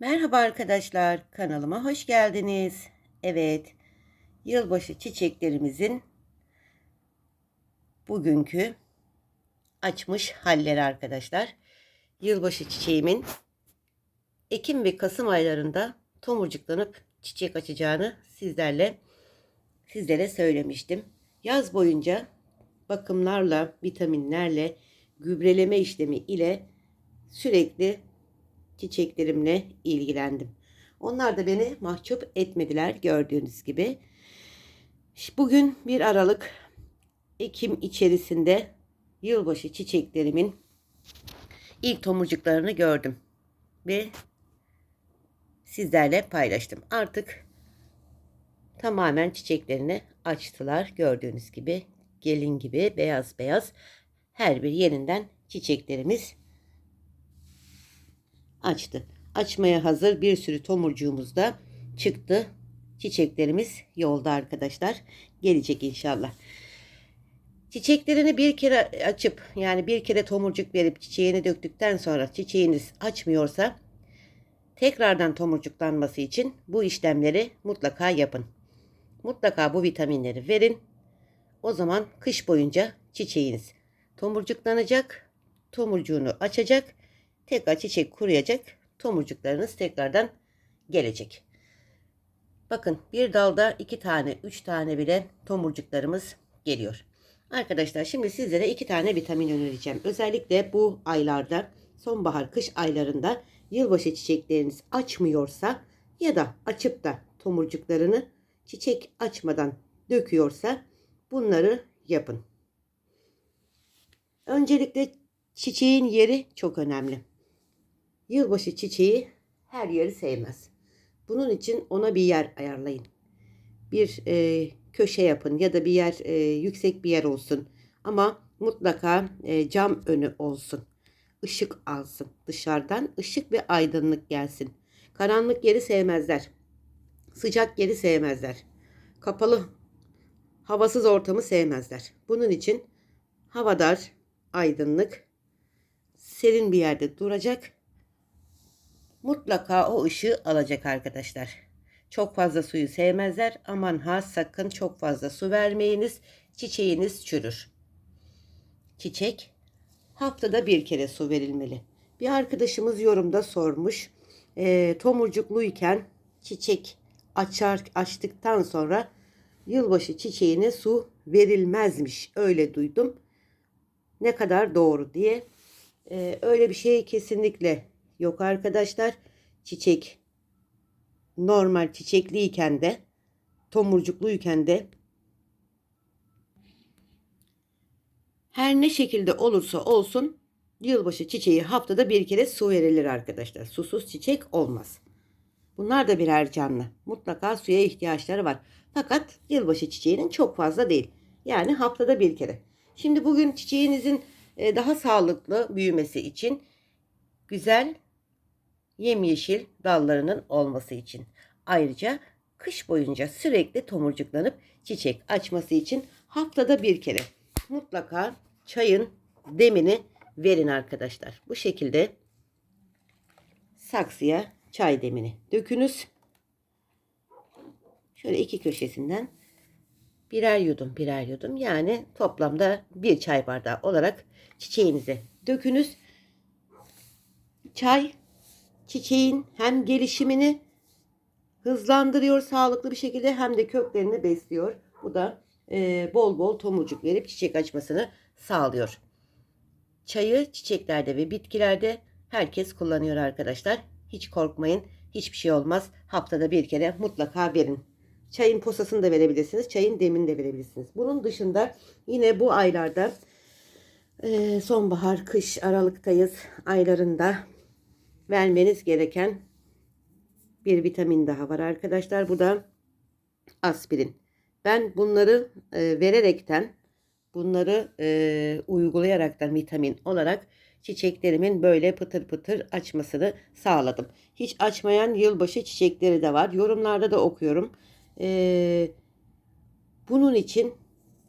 Merhaba arkadaşlar, kanalıma hoş geldiniz. Evet, yılbaşı çiçeklerimizin bugünkü açmış halleri arkadaşlar. Yılbaşı çiçeğimin Ekim ve Kasım aylarında tomurcuklanıp çiçek açacağını sizlerle sizlere söylemiştim. Yaz boyunca bakımlarla, vitaminlerle, gübreleme işlemi ile sürekli çiçeklerimle ilgilendim. Onlar da beni mahcup etmediler gördüğünüz gibi. Bugün 1 Aralık Ekim içerisinde yılbaşı çiçeklerimin ilk tomurcuklarını gördüm ve sizlerle paylaştım. Artık tamamen çiçeklerini açtılar gördüğünüz gibi gelin gibi beyaz beyaz her bir yerinden çiçeklerimiz açtı. Açmaya hazır bir sürü tomurcuğumuz da çıktı. Çiçeklerimiz yolda arkadaşlar. Gelecek inşallah. Çiçeklerini bir kere açıp yani bir kere tomurcuk verip çiçeğini döktükten sonra çiçeğiniz açmıyorsa tekrardan tomurcuklanması için bu işlemleri mutlaka yapın. Mutlaka bu vitaminleri verin. O zaman kış boyunca çiçeğiniz tomurcuklanacak, tomurcuğunu açacak tekrar çiçek kuruyacak. Tomurcuklarınız tekrardan gelecek. Bakın bir dalda iki tane, üç tane bile tomurcuklarımız geliyor. Arkadaşlar şimdi sizlere iki tane vitamin önereceğim. Özellikle bu aylarda sonbahar kış aylarında yılbaşı çiçekleriniz açmıyorsa ya da açıp da tomurcuklarını çiçek açmadan döküyorsa bunları yapın. Öncelikle çiçeğin yeri çok önemli. Yılbaşı çiçeği her yeri sevmez. Bunun için ona bir yer ayarlayın. Bir e, köşe yapın ya da bir yer e, yüksek bir yer olsun. Ama mutlaka e, cam önü olsun. Işık alsın. Dışarıdan ışık ve aydınlık gelsin. Karanlık yeri sevmezler. Sıcak yeri sevmezler. Kapalı, havasız ortamı sevmezler. Bunun için havadar, aydınlık, serin bir yerde duracak mutlaka o ışığı alacak arkadaşlar. Çok fazla suyu sevmezler. Aman ha sakın çok fazla su vermeyiniz. Çiçeğiniz çürür. Çiçek haftada bir kere su verilmeli. Bir arkadaşımız yorumda sormuş. E, tomurcukluyken çiçek açar açtıktan sonra yılbaşı çiçeğine su verilmezmiş. Öyle duydum. Ne kadar doğru diye. E, öyle bir şey kesinlikle yok arkadaşlar. Çiçek normal çiçekliyken de tomurcukluyken de her ne şekilde olursa olsun yılbaşı çiçeği haftada bir kere su verilir arkadaşlar. Susuz çiçek olmaz. Bunlar da birer canlı. Mutlaka suya ihtiyaçları var. Fakat yılbaşı çiçeğinin çok fazla değil. Yani haftada bir kere. Şimdi bugün çiçeğinizin e, daha sağlıklı büyümesi için güzel yemyeşil dallarının olması için. Ayrıca kış boyunca sürekli tomurcuklanıp çiçek açması için haftada bir kere mutlaka çayın demini verin arkadaşlar. Bu şekilde saksıya çay demini dökünüz. Şöyle iki köşesinden birer yudum birer yudum yani toplamda bir çay bardağı olarak çiçeğinize dökünüz. Çay çiçeğin hem gelişimini hızlandırıyor sağlıklı bir şekilde hem de köklerini besliyor. Bu da e, bol bol tomurcuk verip çiçek açmasını sağlıyor. Çayı çiçeklerde ve bitkilerde herkes kullanıyor arkadaşlar. Hiç korkmayın. Hiçbir şey olmaz. Haftada bir kere mutlaka verin. Çayın posasını da verebilirsiniz. Çayın demini de verebilirsiniz. Bunun dışında yine bu aylarda e, sonbahar, kış, aralıktayız aylarında vermeniz gereken bir vitamin daha var arkadaşlar. Bu da aspirin. Ben bunları e, vererekten, bunları e, uygulayaraktan vitamin olarak çiçeklerimin böyle pıtır pıtır açmasını sağladım. Hiç açmayan yılbaşı çiçekleri de var. Yorumlarda da okuyorum. E, bunun için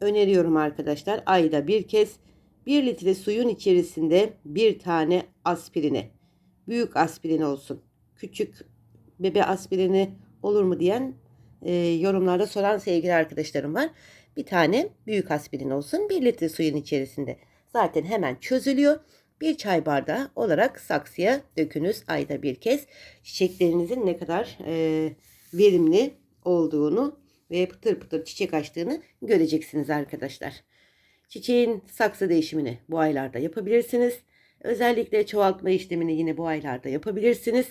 öneriyorum arkadaşlar. Ayda bir kez 1 litre suyun içerisinde bir tane aspirini büyük aspirin olsun. küçük bebe aspirini olur mu diyen e, yorumlarda soran sevgili arkadaşlarım var. Bir tane büyük aspirin olsun 1 litre suyun içerisinde. Zaten hemen çözülüyor. Bir çay bardağı olarak saksıya dökünüz ayda bir kez. Çiçeklerinizin ne kadar e, verimli olduğunu ve pıtır pıtır çiçek açtığını göreceksiniz arkadaşlar. Çiçeğin saksı değişimini bu aylarda yapabilirsiniz. Özellikle çoğaltma işlemini yine bu aylarda yapabilirsiniz.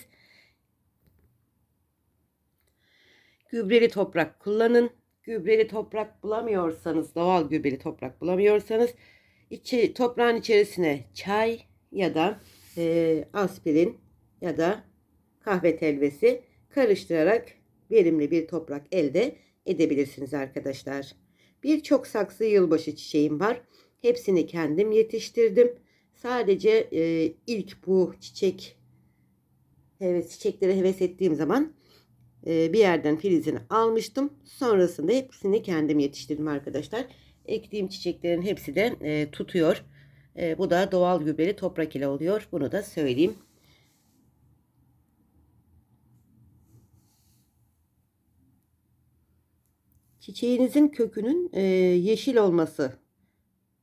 Gübreli toprak kullanın. Gübreli toprak bulamıyorsanız, doğal gübreli toprak bulamıyorsanız içi, toprağın içerisine çay ya da e, aspirin ya da kahve telvesi karıştırarak verimli bir toprak elde edebilirsiniz arkadaşlar. Birçok saksı yılbaşı çiçeğim var. Hepsini kendim yetiştirdim. Sadece e, ilk bu çiçek heves çiçeklere heves ettiğim zaman e, bir yerden filizini almıştım. Sonrasında hepsini kendim yetiştirdim arkadaşlar. Ektiğim çiçeklerin hepsi de e, tutuyor. E, bu da doğal gübreli toprak ile oluyor. Bunu da söyleyeyim. Çiçeğinizin kökünün e, yeşil olması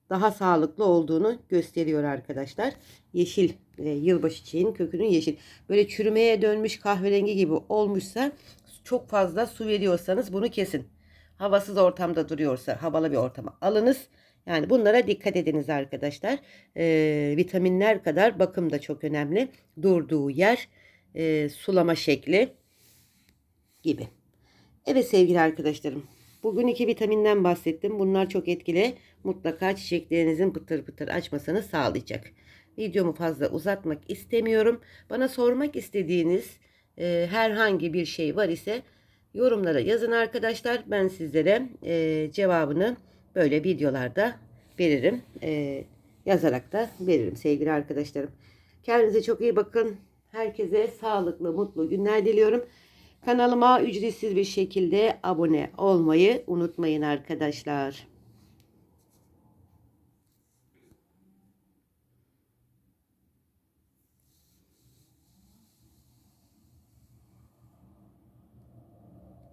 daha sağlıklı olduğunu gösteriyor arkadaşlar. Yeşil e, yılbaşı çiçeğinin kökünün yeşil. Böyle çürümeye dönmüş kahverengi gibi olmuşsa çok fazla su veriyorsanız bunu kesin. Havasız ortamda duruyorsa havalı bir ortama alınız. Yani bunlara dikkat ediniz arkadaşlar. E, vitaminler kadar bakım da çok önemli. Durduğu yer, e, sulama şekli gibi. Evet sevgili arkadaşlarım. Bugün iki vitaminden bahsettim. Bunlar çok etkili. Mutlaka çiçeklerinizin pıtır pıtır açmasını sağlayacak. Videomu fazla uzatmak istemiyorum. Bana sormak istediğiniz e, herhangi bir şey var ise yorumlara yazın arkadaşlar. Ben sizlere e, cevabını böyle videolarda veririm. E, yazarak da veririm sevgili arkadaşlarım. Kendinize çok iyi bakın. Herkese sağlıklı, mutlu günler diliyorum. Kanalıma ücretsiz bir şekilde abone olmayı unutmayın arkadaşlar.